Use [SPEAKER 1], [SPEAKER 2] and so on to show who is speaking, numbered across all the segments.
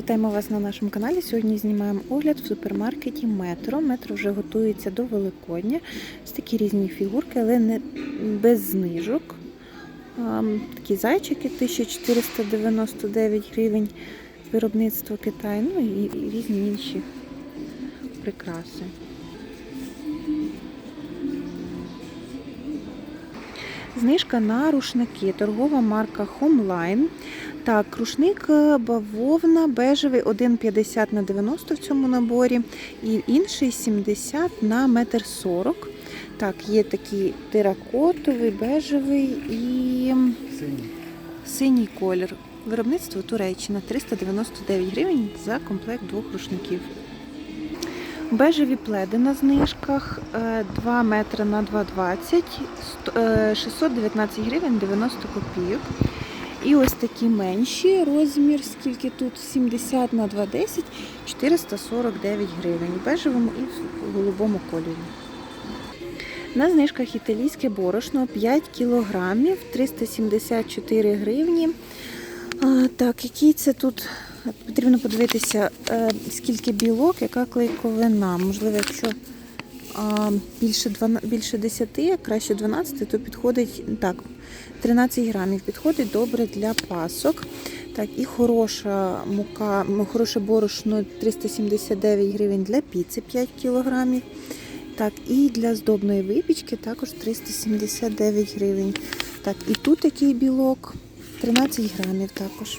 [SPEAKER 1] Вітаємо вас на нашому каналі. Сьогодні знімаємо огляд в супермаркеті Метро. Метро вже готується до Великодня. Ось такі різні фігурки, але не без знижок. Такі зайчики 1499 гривень виробництво Китаю, ну і, різні інші прикраси. Знижка на рушники. Торгова марка Homeline. Так, рушник е, бавовна бежевий 1,50 на 90 в цьому наборі. І інший 70 на 1,40 м. Так, є такий теракотовий, бежевий і
[SPEAKER 2] Синій.
[SPEAKER 1] синій колір. Виробництво Туреччина 399 гривень за комплект двох рушників. Бежеві пледи на знижках е, 2 метри на 2,20, сто- е, 619 гривень 90 копійок. І ось такі менші розмір, скільки тут 70 на 2,10, 449 гривень в бежевому і в голубому кольорі. На знижках італійське борошно 5 кілограмів, 374 гривні. А, так, який це тут потрібно подивитися, е, скільки білок, яка клейковина. Можливо, якщо більше, 12, більше 10, краще 12, то підходить так, 13 грамів підходить добре для пасок. Так, і хороша мука, хороше борошно 379 гривень для піци 5 кілограмів. Так, і для здобної випічки також 379 гривень. Так, і тут такий білок 13 грамів також.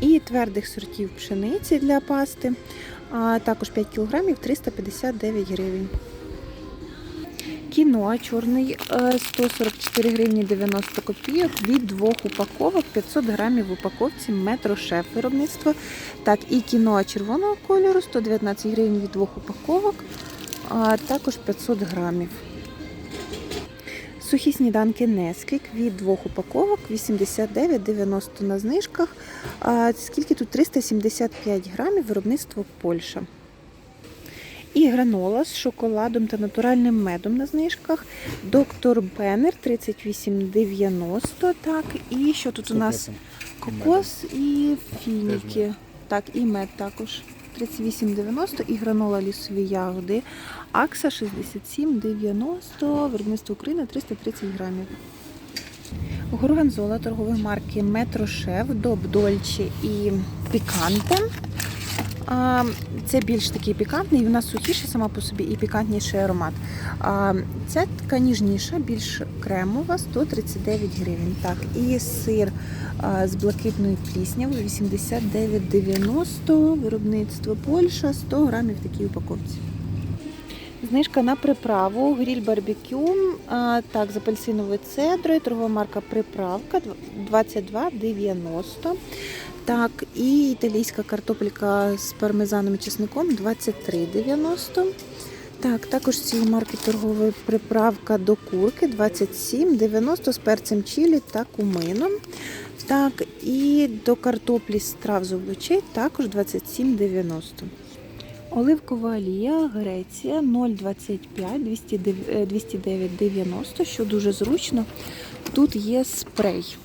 [SPEAKER 1] І твердих сортів пшениці для пасти. А також 5 кілограмів 359 гривень. Кіно чорний е, 144 гривні 90 копійок від двох упаковок 500 грамів в упаковці метро шеф виробництво. Так, і кіно червоного кольору 119 гривень від двох упаковок, а також 500 грамів. Сухі сніданки Несквік від двох упаковок 89,90 на знижках. А скільки тут 375 грамів виробництво Польща. І гранола з шоколадом та натуральним медом на знижках. Доктор Беннер 38,90. Так, і що тут у нас? Кокос і фініки. Так, і мед також. 38,90 і гранола лісові ягоди. Акса 67,90, виробництво України 330 грамів. Горгонзола торгової марки Метро Шеф, Доб і Піканте. Це більш такий пікантний, вона сухіша сама по собі і пікантніший аромат. А, Ця така ніжніша, більш кремова, 139 гривень. Так, і сир з блакитною пліснявою 89,90, виробництво Польща, 100 грамів в такій упаковці. Знижка на приправу, гріль барбекю, а, так, з апельсиновою цедрою, торгова марка приправка 22,90. Так, і італійська картопелька з пармезаном і чесником 23,90. Так, також цієї марки торгова приправка до курки 27,90 з перцем чилі та кумином. Так, і до картоплі з трав з овочей також 27,90. Оливкова олія Греція 0,25 209,90, що дуже зручно. Тут є спрей.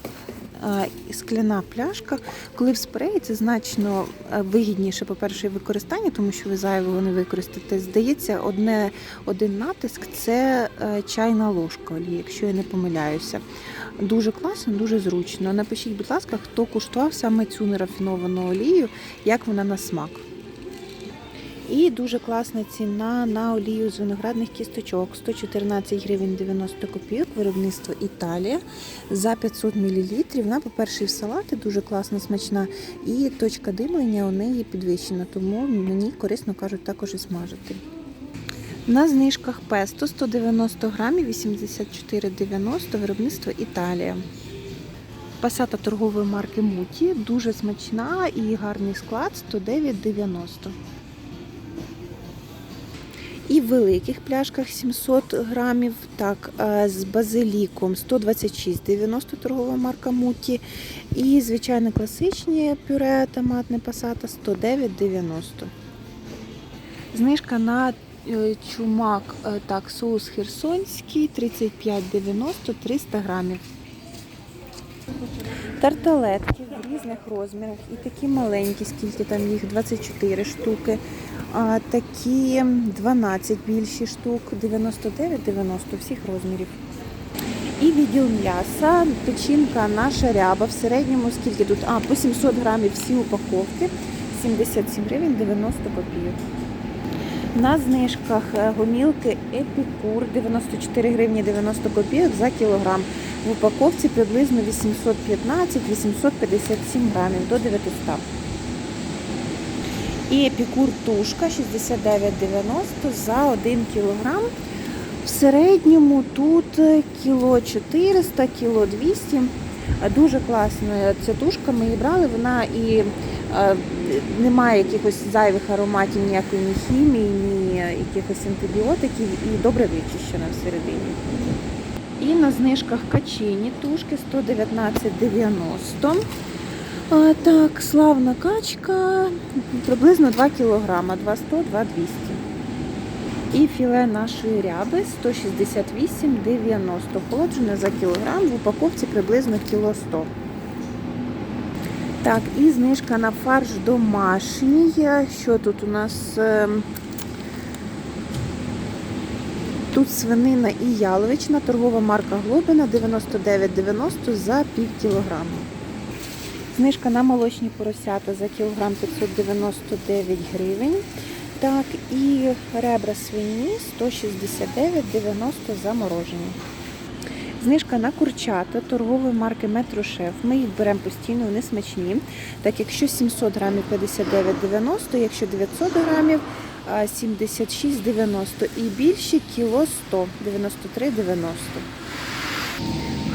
[SPEAKER 1] Скляна пляшка. Коли в спреї це значно е, вигідніше, по-перше, використання, тому що ви зайвого не використаєте. Здається, одне, один натиск це е, чайна ложка якщо я не помиляюся. Дуже класно, дуже зручно. Напишіть, будь ласка, хто куштував саме цю нерафіновану олію, як вона на смак. І дуже класна ціна на олію з виноградних кісточок 114 гривень 90 копійок, виробництво Італія за 500 мл. Вона, по-перше, в салати дуже класна, смачна, і точка димлення у неї підвищена, тому мені корисно кажуть також і смажити. На знижках песто 190 грамів 84,90 виробництво Італія. Пасата торгової марки Муті дуже смачна і гарний склад 109,90. І в великих пляшках 700 грамів, так, е, з базиліком 126,90 торгова марка Муті. І звичайне класичне пюре томатне пасата 109,90. Знижка на е, чумак, е, так, соус херсонський 35,90 300 грамів. Тарталетки в різних розмірах. І такі маленькі, скільки там їх, 24 штуки. А такі 12 більші штук, 99-90 всіх розмірів. І відділ м'яса, печінка наша ряба в середньому, скільки тут? А, по 700 грамів всі упаковки, 77 гривень 90 копійок. На знижках е, гомілки Епікур 94 гривні 90 копійок за кілограм. В упаковці приблизно 815-857 грамів до 900. І епікур тушка 69,90 за 1 кілограм. В середньому тут кіло 400, кіло 200. Е, Дуже класна ця тушка. Ми її брали, вона і е, немає якихось зайвих ароматів, ніякої ні хімії, ні якихось антибіотиків і добре вичищена всередині. І на знижках качині тушки 119,90. Так, славна качка приблизно 2 кг, 200 2200 І філе нашої ряби 168,90. Холоджене за кілограм, в упаковці приблизно кіло 100. Так, і знижка на фарш домашній. Що тут у нас? Ем, Тут свинина і яловична, торгова марка Глобина 99,90 за пів кілограму. Знижка на молочні поросята за кілограм 599 гривень. Так, і ребра свині 169,90 заморожені. Знижка на курчата торгової марки Метрошеф. Ми їх беремо постійно, вони смачні. Так, якщо 700 грамів 59,90, якщо 900 грамів 76,90 і більше кіло 100 93,90.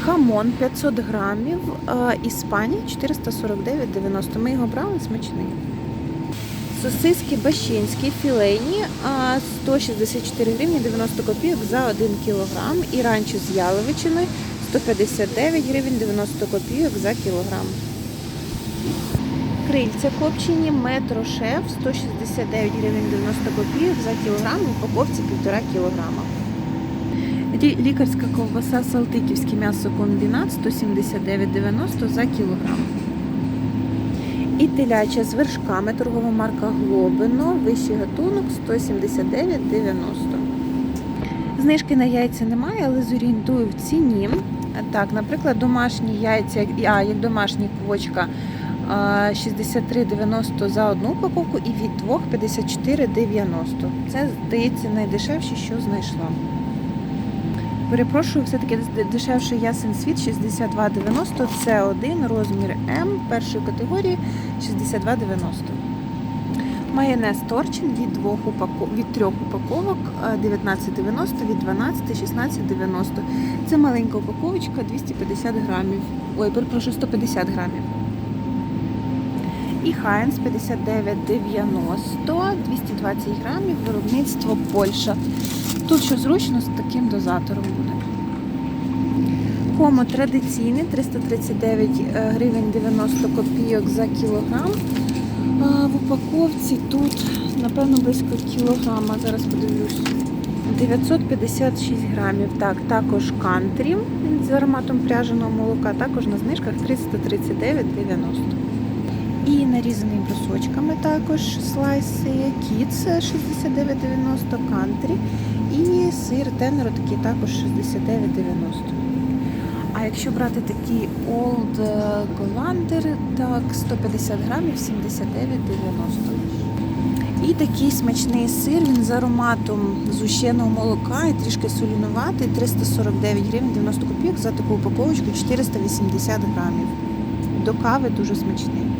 [SPEAKER 1] Хамон 500 грамів, а, Іспанія 449,90. Ми його брали смачний. Сосиски бащинські філейні 164 гривні 90 копійок за 1 кілограм. І ранчо з яловичиною 159 гривень 90 копійок за кілограм. Крильця копчені метро шеф 169 гривень 90 копійок за кілограм, в упаковці 1,5 кілограма. Лі- Лікарська ковбаса Салтиківський м'ясокомбінат 179,90 за кілограм. І теляча з вершками торгова марка Глобино, вищий гатунок 179,90. Знижки на яйця немає, але зорієнтую в ціні. Так, наприклад, домашні яйця, а як домашні квочка 63,90 за одну упаковку і від двох 54,90. Це, здається, найдешевше, що знайшла. Перепрошую, все-таки дешевший ясен світ 62,90. Це один розмір М першої категорії 62,90. Майонез торчин від двох упако... від трьох упаковок е, 19,90, від 12 16,90. Це маленька упаковочка 250 грамів. Ой, перепрошую, 150 грамів. І Хайнс 59,90, 220 грамів, виробництво Польща. Тут що зручно з таким дозатором буде. Комо традиційний 339 гривень 90 копійок за кілограм. А в упаковці тут, напевно, близько кілограма. Зараз подивлюсь. 956 грамів. Так, також кантрі з ароматом пряженого молока, також на знижках 339,90. І нарізаний брусочками також слайси Kids 69,90 кантрі. Сир тенеро такий також 69,90. А якщо брати такий Old Golander, так 150 грамів 79,90. І такий смачний сир, він з ароматом зущеного молока і трішки солінуватий, 349 гривень 90 копійок за таку упаковочку 480 грамів. До кави дуже смачний.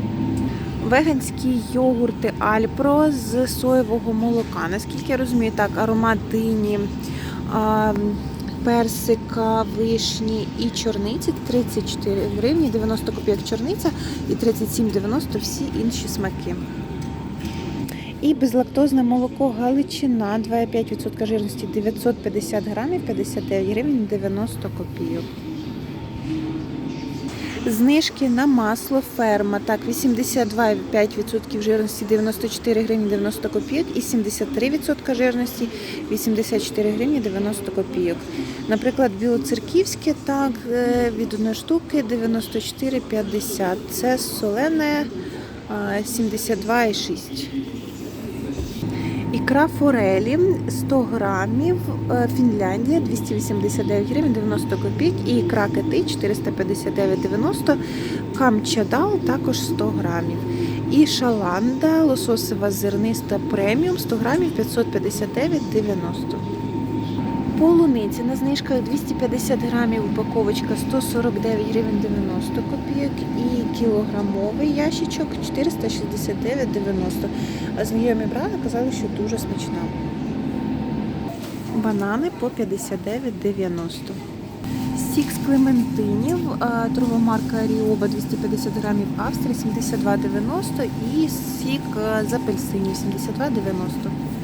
[SPEAKER 1] Веганські йогурти Альпро з соєвого молока. Наскільки я розумію, так, аромат дині, персика, вишні і чорниці 34 гривні, 90 копійок чорниця і 37,90 всі інші смаки. І безлактозне молоко Галичина 2,5% жирності 950 грамів, 59 гривень 90 копійок. Знижки на масло ферма. Так, 82,5% жирності 94 гривні 90 копійок і 73% жирності 84 гривні 90 копійок. Наприклад, білоцерківське так, е, від одної штуки 94,50. Це солене а, 72,6. Ікра форелі 100 грамів, е, Фінляндія 289 гривень 90 копійок і ікра кити 459,90, камчадал також 100 грамів. І шаланда лососева зерниста преміум 100 грамів 559,90. Полуниці на знижках 250 грамів упаковочка 149 гривень 90 копійок і кілограмовий ящичок 469,90. А знайомі брали, казали, що дуже смачна. Банани по 59,90. Сік з клементинів, а, торгова марка Ріоба 250 грамів Австрія 72,90 і сік з апельсинів 72,90.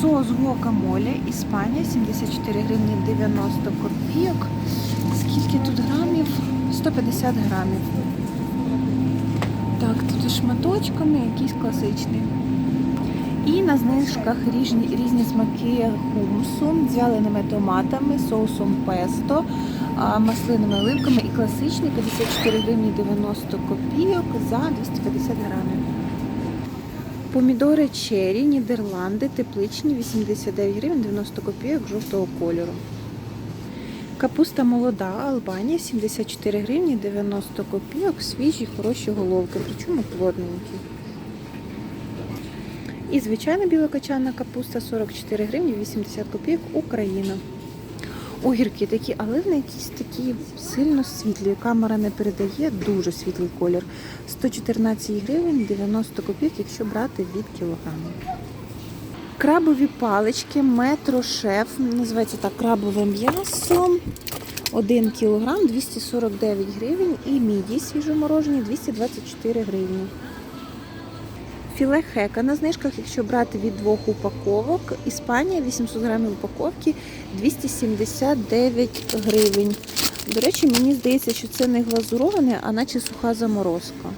[SPEAKER 1] Соус гуакамоле Іспанія 74 гривні 90 копійок. Скільки тут грамів? 150 грамів. Так, тут шматочками якийсь класичний. І на знижках різні, різні смаки хумусу з вяленими томатами, соусом песто, а, маслиними оливками і класичний 54 гривні 90 копійок за 250 грамів. Помідори черрі, Нідерланди, тепличні 89 гривень 90 копійок жовтого кольору. Капуста молода, Албанія 74 гривні 90 копійок, свіжі, хороші головки, причому плотненькі. І звичайна білокочанна капуста 44 гривні 80 копійок Україна. Огірки такі, але вони якісь такі сильно світлі. Камера не передає дуже світлий колір. 114 гривень 90 копійок, якщо брати від кілограму. Крабові палички, метро шеф, називається так крабове м'ясо. 1 кілограм 249 гривень і міді свіжоморожені 224 гривні. Філе хека на знижках, якщо брати від двох упаковок. Іспанія 800 грамів упаковки 279 гривень. До речі, мені здається, що це не глазуроване, а наче суха заморозка.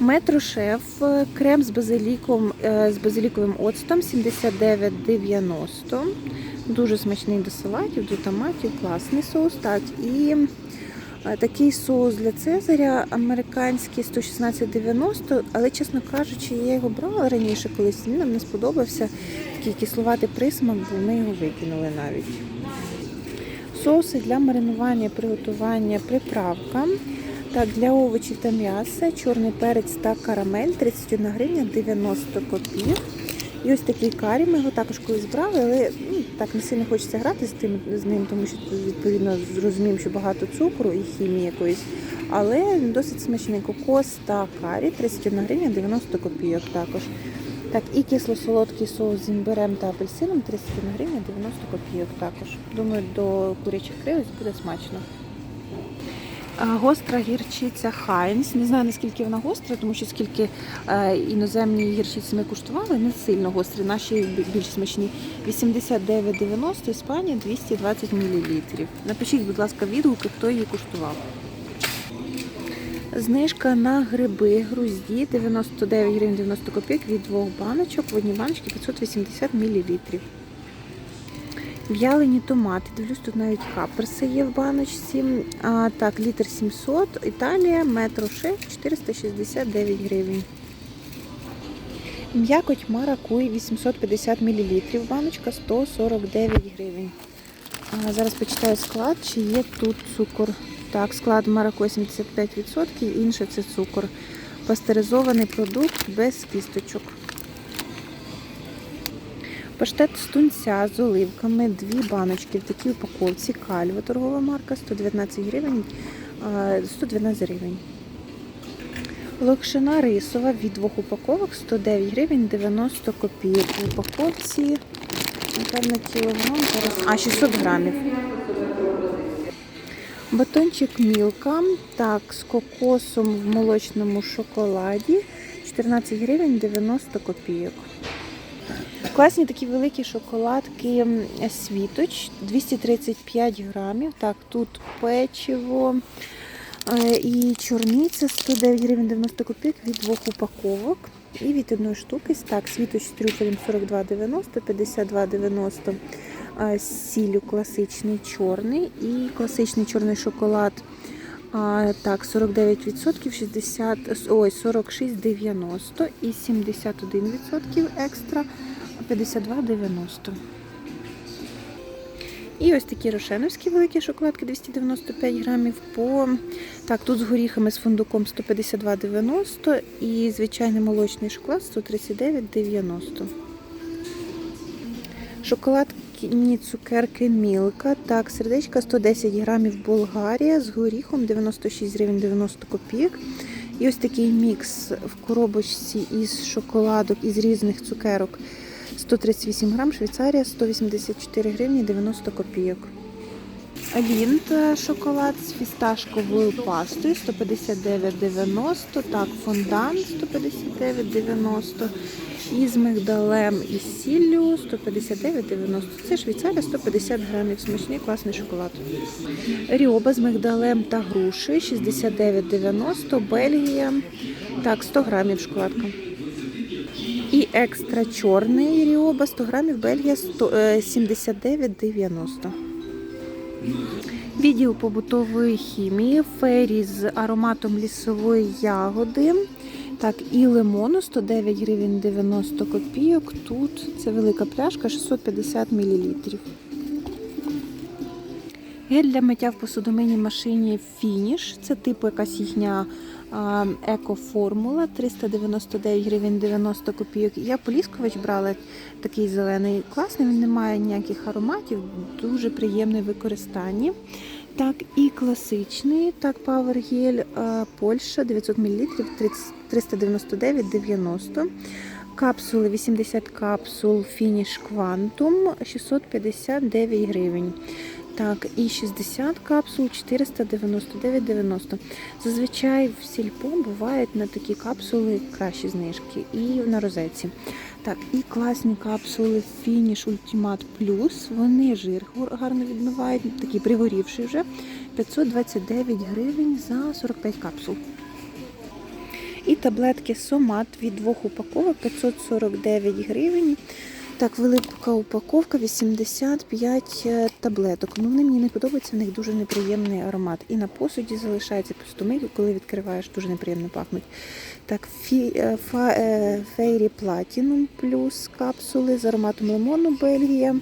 [SPEAKER 1] Метро шеф, е, крем з базиліком, е, з базиліковим оцтом 79,90. Дуже смачний до салатів, до томатів, класний соус. Так, і такий соус для Цезаря американський 116,90, але, чесно кажучи, я його брала раніше колись, він нам не сподобався. Такий кисловатий присмак, бо ми його викинули навіть. Соуси для маринування, приготування, приправка. Так, для овочів та м'яса, чорний перець та карамель 31 гривня 90 копійок. І ось такий карі, ми його також колись брали, але ну, так не сильно хочеться грати з, тим, з ним, тому що відповідно зрозуміємо, що багато цукру і хімії якоїсь. Але досить смачний кокос та карі 31 гривня 90 копійок також. Так, і кисло-солодкий соус з імбирем та апельсином 31 гривня 90 копійок також. Думаю, до курячих кривиць буде смачно. А, Гостра гірчиця Хайнс. Не знаю наскільки вона гостра, тому що скільки е, іноземні гірчиці ми куштували, не сильно гострі, наші більш смачні. 89,90 Іспанія 220 мл. Напишіть, будь ласка, відгуки, хто її куштував. Знижка на гриби грузді 99 гривень 90 копійок від двох баночок. В одній баночці 580 мл. В'ялені томати. Дивлюсь, тут навіть каперси є в баночці. А, так, літр 700. Італія, метро шеф 469 гривень. М'якоть маракуй 850 мл. Баночка 149 гривень. А, зараз почитаю склад, чи є тут цукор. Так, склад маракуй 75%, інше це цукор. Пастеризований продукт без кісточок. Паштет з тунця з оливками, дві баночки в такій упаковці. Кальва торгова марка 119 гривень, 112 гривень. Локшина рисова від двох упаковок 109 гривень 90 копійок. В упаковці, напевно, кілограм. А, 600 грамів. Батончик Мілка, так, з кокосом в молочному шоколаді 14 гривень 90 копійок. Класні такі великі шоколадки світоч 235 грамів. Так, тут печиво е, і чорниця 109 гривень 90 копійок від двох упаковок. І від одної штуки. Так, світоч з трюфелем 42,90, 52,90 е, з сіллю класичний чорний і класичний чорний шоколад. А, так, 49%, 60, ой, 46,90 і 71% екстра 52,90. І ось такі рошеновські великі шоколадки 295 грамів по так, тут з горіхами з фундуком 152,90 і звичайний молочний шоколад 139,90. Шоколадні цукерки Мілка. Так, сердечка 110 грамів Болгарія з горіхом 96 гривень 90 копійок. І ось такий мікс в коробочці із шоколадок із різних цукерок. 138 грам, Швейцарія 184 гривні 90 копійок. Лінд е, шоколад з фісташковою пастою 159,90. Так, фондан 159,90. І з мигдалем і сіллю 159,90. Це Швейцарія 150 грамів. Смачний класний шоколад. Ріоба з мигдалем та груші 69,90. Бельгія. Так, 100 грамів шоколадка. І екстра чорний ріоба 100 грамів, Бельгія 100, е, 79,90. Відділ побутової хімії, фері з ароматом лісової ягоди. Так, і лимону 109 гривень 90 копійок. Тут це велика пляшка 650 мл. Гель для миття в посудомийній машині Фініш. Це типу якась їхня еко-формула 399 гривень 90 копійок. Я поліскувач брала такий зелений. Класний, він не має ніяких ароматів, дуже приємний в використанні. Так, і класичний, так, Power Gel Польща 900 мл 399,90. Капсули 80 капсул Finish Quantum 659 гривень. Так, і 60 капсул 499,90. Зазвичай в сільпо бувають на такі капсули кращі знижки і на розетці. Так, і класні капсули Finish Ultimate Plus. Вони жир гарно відмивають, такі пригорівші вже. 529 гривень за 45 капсул. І таблетки Сомат від двох упаковок 549 гривень. Так, велика упаковка 85 е, таблеток. Ну, вони мені не подобаються, в них дуже неприємний аромат. І на посуді залишається пустомий, коли відкриваєш, дуже неприємно пахнуть. Так, фі, е, Фейрі Platinum плюс капсули з ароматом лимону Бельгія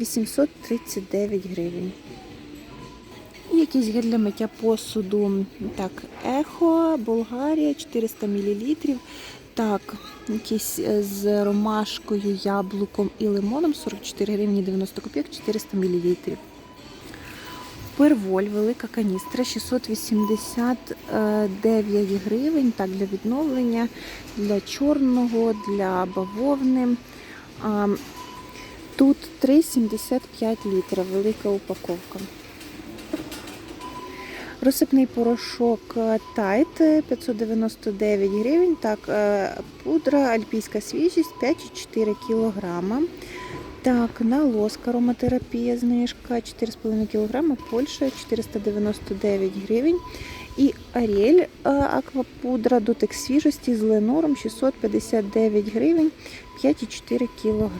[SPEAKER 1] 839 гривень. І якийсь гель для миття посуду. Так, Ехо, Болгарія 400 мл. Так, якийсь е, з ромашкою, яблуком і лимоном 44 гривні 90 копійок, 400 мл. Перволь, велика каністра 689 гривень. Так, для відновлення, для чорного, для бавовни. Тут 3,75 літра, велика упаковка. Розсипний порошок е, Тайт е, 599 гривень. Так, е, пудра альпійська свіжість 5,4 кг. Так, на лоск ароматерапія знижка 4,5 кг, Польща 499 гривень. І Аріель аквапудра дотик свіжості з ленором 659 гривень 5,4 кг.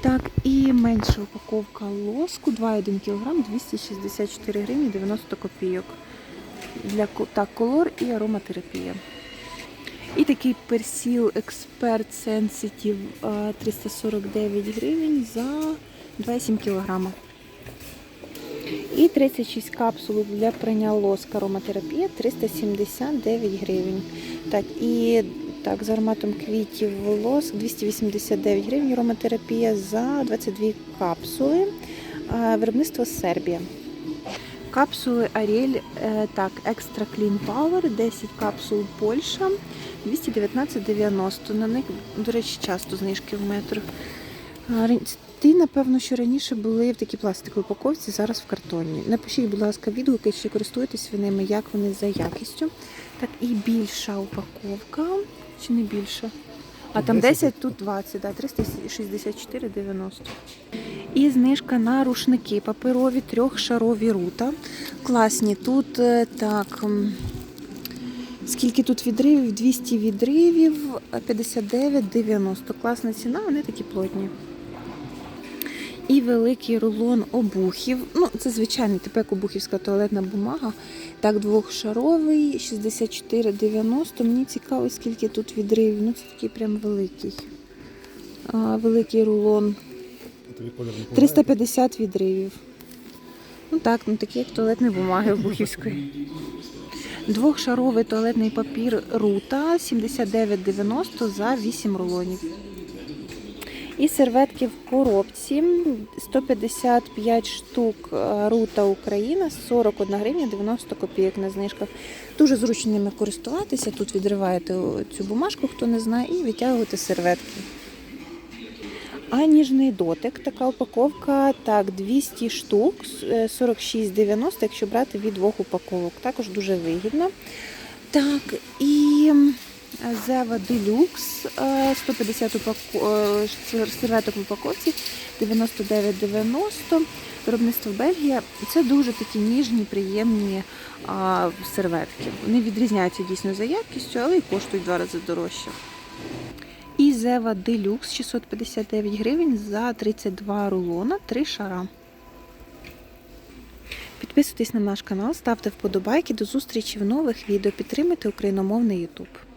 [SPEAKER 1] Так, і менша упаковка лоску 2,1 кг 264 гривні 90 копійок. Для так, колор і ароматерапія. І такий персіл Експерт Sensitive е, 349 гривень за 2,7 кг. І 36 капсул для прання лоск ароматерапія 379 гривень. Так, і так, з ароматом квітів лоск 289 гривень ароматерапія за 22 капсули. Виробництво Сербія. Капсули Ariel, е, так, Extra Clean Power, 10 капсул Польща, 219,90. На них, до речі, часто знижки в ран- Ті, напевно, що раніше були в такій пластиковій упаковці, зараз в картонні. Напишіть, будь ласка, відгуки, чи користуєтесь ви ними, як вони за якістю. Так, і більша упаковка, чи не більше. А там
[SPEAKER 2] 10,
[SPEAKER 1] 10, тут 20, да, 364,90. І знижка на рушники паперові, трьохшарові рута. Класні. Тут е, так. Скільки тут відривів? 200 відривів, 59,90. Класна ціна, вони такі плотні. І великий рулон обухів. Ну, це звичайний типу як обухівська туалетна бумага. Так, двохшаровий, 64,90. Мені цікаво, скільки тут відривів. Ну, це такий прям великий. А, великий рулон.
[SPEAKER 2] Тобі колір не
[SPEAKER 1] 350 відривів. Ну так, ну такі як туалетні бумаги обухівської. Двохшаровий туалетний папір Рута 79,90 за 8 рулонів. І серветки в коробці 155 штук е, Рута Україна 41 гривня 90 копійок на знижках. Дуже зручно ними користуватися. Тут відриваєте цю бумажку, хто не знає, і витягуєте серветки. А ніжний дотик, така упаковка, так, 200 штук, е, 46,90, якщо брати від двох упаковок. Також дуже вигідно. Так, і Зева Делюкс, е, 150 упако... е, серветок в упаковці, 99,90, виробництво Бельгія. Це дуже такі ніжні, приємні а, серветки. Вони відрізняються дійсно за якістю, але й коштують два рази дорожче. І Зева Делюкс 659 гривень за 32 рулона, 3 шара. Підписуйтесь на наш канал, ставте вподобайки. До зустрічі в нових відео. Підтримуйте україномовний YouTube.